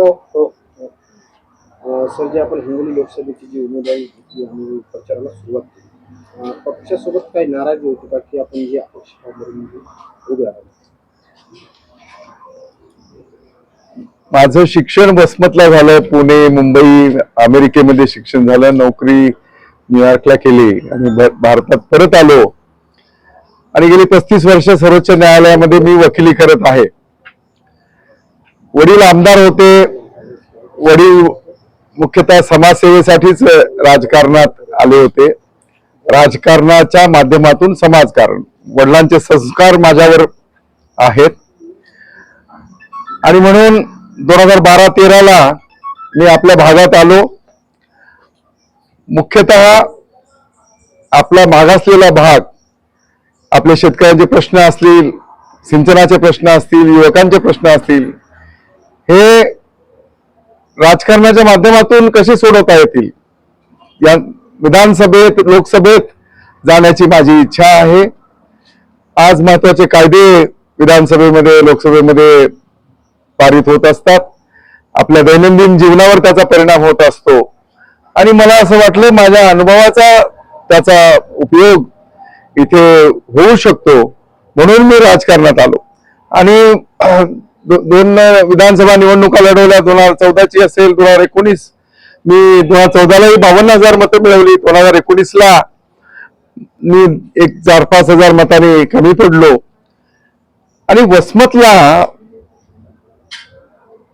हो, हो. सर जे आपण हिंगोली लोकसभेची जी उमेदवारी घेतली आणि प्रचाराला सुरुवात केली पक्षासोबत काही नाराजी होती का की आपण जे अपक्ष उभे आहोत? माझं शिक्षण वसमतला झालं पुणे मुंबई अमेरिकेमध्ये शिक्षण झालं नोकरी न्यूयॉर्कला केली आणि भारतात परत आलो. आणि गेली पस्तीस वर्ष सर्वोच्च न्यायालयामध्ये मी वकिली करत आहे. वडील आमदार होते. वडील मुख्यतः समाजसेवेसाठीच राजकारणात आले होते. राजकारणाच्या माध्यमातून समाजकारण वडिलांचे संस्कार माझ्यावर आहेत. आणि म्हणून दोन हजार बारा तेराला मी आपल्या भागात आलो. मुख्यतः आपला मागासलेला भाग आपल्या शेतकऱ्यांचे प्रश्न असतील सिंचनाचे प्रश्न असतील युवकांचे प्रश्न असतील हे राजकारणाच्या माध्यमातून कसे सोडवता येतील? या विधानसभेत लोकसभेत जाण्याची माझी इच्छा आहे. आज महत्त्वाचे कायदे विधानसभेमध्ये लोकसभेमध्ये पारित होत असतात. आपल्या दैनंदिन जीवनावर त्याचा परिणाम होत असतो. आणि मला असं वाटलं माझ्या अनुभवाचा त्याचा उपयोग इथे होऊ शकतो म्हणून मी राजकारणात आलो. आणि दो- दोन विधानसभा निवडणुका लढवल्या दोन हजार चौदाची असेल दोन हजार एकोणीस. मी दोन हजार चौदालाही बावन्न हजार मतं मिळवली दोन हजार एकोणीसला मी एक चार पाच हजार मताने कमी पडलो. आणि वसमतला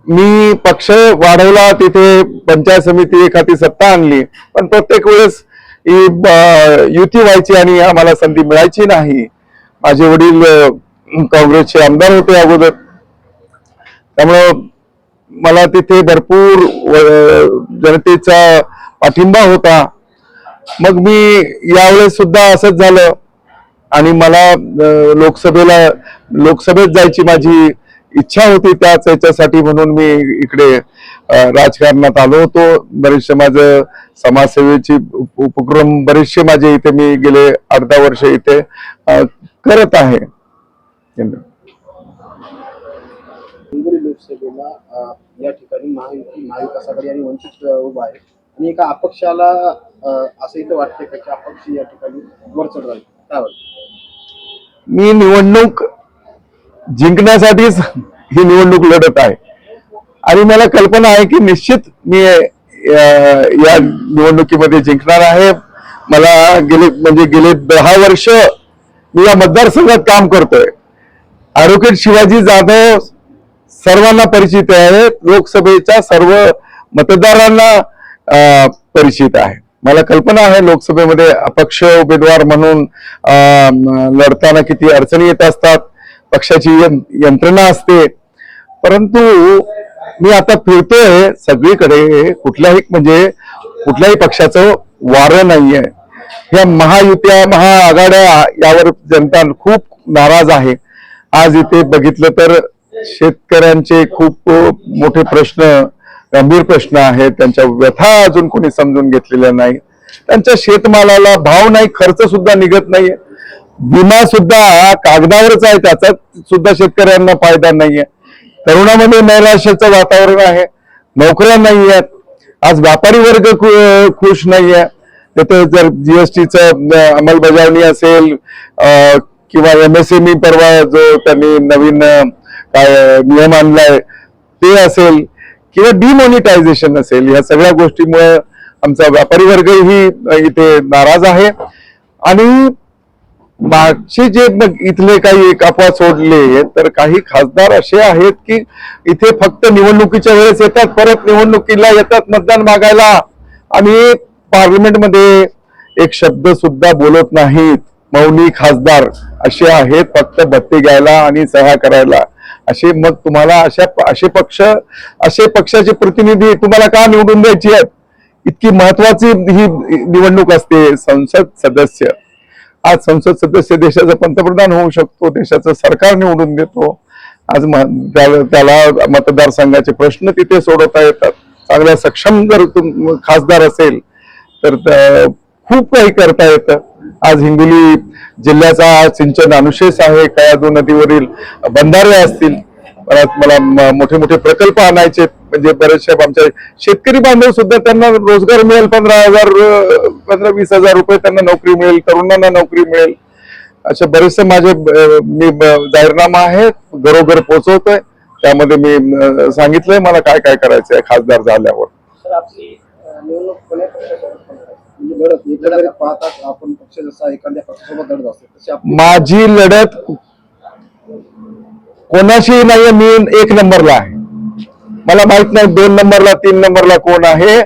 मी पक्ष वाढवला तिथे पंचायत समिती एखादी सत्ता आणली. पण प्रत्येक वेळेस ही युती व्हायची आणि आम्हाला संधी मिळायची नाही. माझे वडील काँग्रेसचे आमदार होते अगोदर. त्यामुळं मला तिथे भरपूर जनतेचा पाठिंबा होता. मग मी यावेळेस सुद्धा असंच झालं. आणि मला लोकसभेला लोकसभेत जायची माझी इच्छा होती त्याच याच्यासाठी म्हणून मी इकडे राजकारणात आलो होतो. बरेचसे माझं समाजसेवेची उप- उपक्रम बरेचसे माझे इथे मी गेले अर्धा वर्ष इथे करत आहे. लोकसभेला या ठिकाणी महायुती महाविकास आघाडी आणि वंचित उभा आहे. आणि एका अपक्षाला असं इथं वाटतंय का की अपक्ष या ठिकाणी वरचढ राहील? वाटतं? मी निवडणूक जिंकण्यासाठीच ही निवडणूक लढत आहे. आणि मला कल्पना आहे की निश्चित मी या निवडणुकीमध्ये जिंकणार आहे. मला गेले म्हणजे गेले दहा वर्ष मी या मतदारसंघात काम करतोय. ॲडव्होकेट शिवाजी जाधव सर्वांना परिचित आहे. लोकसभेच्या सर्व मतदारांना परिचित आहे. मला कल्पना आहे लोकसभेमध्ये अपक्ष उमेदवार म्हणून लढताना किती अडचणी येत असतात. पक्षाची यंत्रणा असते. परंतु मी आता फिरतोय सगळीकडे कुठल्याही म्हणजे कुठल्याही पक्षाचं वारं नाहीये. या महायुत्या महाआघाड्या यावर जनता खूप नाराज आहे. आज इथे बघितलं तर शेतकऱ्यांचे खूप मोठे प्रश्न गंभीर प्रश्न आहेत. त्यांच्या व्यथा अजून कोणी समजून घेतलेल्या नाही. त्यांच्या शेतमालाला भाव नाही खर्च सुद्धा निघत नाहीये. विमा सुद्धा कागदावरच आहे त्याचा. सुद्धा शेतकऱ्यांना फायदा नाहीये. तरुणामध्ये नैराश्याचं वातावरण आहे. नोकऱ्या नाही आहेत आज व्यापारी वर्ग खु- खुश नाहीये. तिथे जर जीएसटीचं अंमलबजावणी असेल अं, किंवा एमएसएमई परवा जो त्यांनी नवीन काय नियम आणलाय ते असेल किंवा डिमॉनिटायझेशन असेल या सगळ्या गोष्टीमुळे आमचा व्यापारी वर्गही इथे नाराज आहे. आणि मागचे जे मग इथले काही एक अपवाद सोडले तर काही खासदार असे आहेत की इथे फक्त निवडणुकीच्या वेळेस येतात परत निवडणुकीला येतात मतदान मागायला. आणि पार्लमेंटमध्ये एक शब्द सुद्धा बोलत नाहीत. मौनी खासदार असे आहेत फक्त बत्ती घ्यायला आणि सह्या करायला. असे मग तुम्हाला अशा असे पक्ष असे पक्षाचे प्रतिनिधी तुम्हाला का निवडून द्यायची आहेत? इतकी महत्वाची ही निवडणूक असते संसद सदस्य. आज संसद सदस्य देशाचा पंतप्रधान होऊ शकतो देशाचं सरकार निवडून देतो. आज म- त्या- त्याला मतदारसंघाचे प्रश्न तिथे सोडवता येतात. चांगल्या सक्षम जर तुम- खासदार असेल तर खूप काही करता येतं. आज हिंगोली जिल्ह्याचा सिंचन अनुशेष आहे कयादू नदीवरील बंधारे असतील. परत मला म- मोठे मोठे प्रकल्प आणायचे म्हणजे बरेचसे आमच्या शेतकरी बांधव सुद्धा त्यांना रोजगार मिळेल पंधरा हजार पंधरा वीस हजार रुपये त्यांना नोकरी मिळेल तरुणांना नोकरी मिळेल. असे बरेचसे माझे मी जाहीरनामा आहे घरोघर पोहोचवतोय. त्यामध्ये मी सांगितलंय मला काय काय करायचं आहे खासदार झाल्यावर? म्हणजे लढत एकंदरीत पाहतात आपण पक्ष जसा एखाद्या पक्षासोबत लढत असतो तशी आपली माझी लढत कोणाशी नाहीये मी एक नंबरला आहे. मला माहीत नाही दोन नंबरला तीन नंबरला कोण आहे.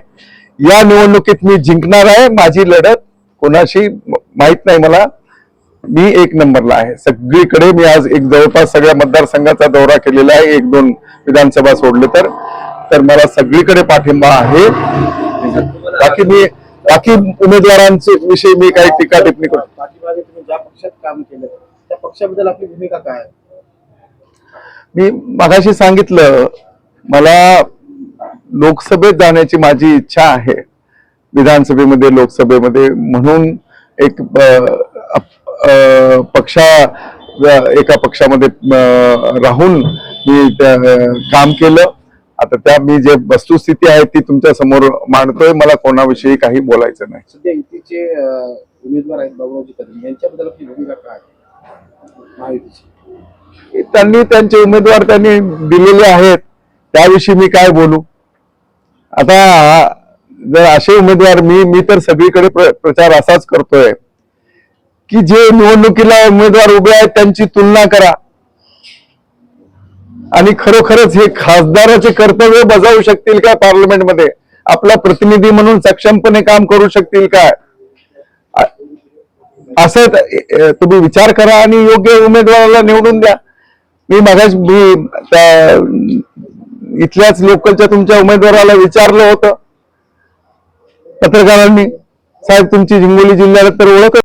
या निवडणुकीत मी जिंकणार आहे माझी लढत कोणाशी माहीत नाही मला. मी एक नंबरला आहे. सगळीकडे मी आज एक जवळपास सगळ्या मतदारसंघाचा दौरा केलेला आहे. एक दोन विधानसभा सोडले तर. तर मला सगळीकडे पाठिंबा आहे. बाकी मी बाकी उमेदवारांचे विषयी मी काही टीका टिप्पणी करतो. ज्या पक्षात काम केलं त्या पक्षाबद्दल आपली भूमिका काय आहे? मी मगाशी सांगितलं मला लोकसभेत जाण्याची माझी इच्छा आहे. विधानसभेमध्ये लोकसभेमध्ये म्हणून एक पक्षा एका पक्षामध्ये राहून मी काम केलं. आता त्या मी जे वस्तुस्थिती आहे ती तुमच्यासमोर मांडतोय. मला कोणाविषयी काही बोलायचं नाही. सध्या युतीचे अं, उमेदवार आहेत बाबुरावजी कदम. यांच्याबद्दल आपली भूमिका काय आहे? महायुतीची. त्यांनी त्यांचे उमेदवार त्यांनी दिलेले आहेत. त्याविषयी मी काय बोलू? आता जर असे उमेदवार मी मी तर सगळीकडे प्र- प्रचार असाच करतोय. की जे निवडणुकीला उमेदवार उभे आहेत त्यांची तुलना करा. आणि खरोखरच हे खासदाराचे कर्तव्य बजावू शकतील का पार्लमेंटमध्ये? आपला प्रतिनिधी म्हणून सक्षमपणे काम करू शकतील काय असं तुम्ही विचार करा आणि योग्य उमेदवाराला निवडून द्या. मी मगाच मी इथल्याच लोकलच्या तुमच्या उमेदवाराला विचारलं होतं. पत्रकारांनी. साहेब तुमची हिंगोली जिल्ह्याला तर ओळख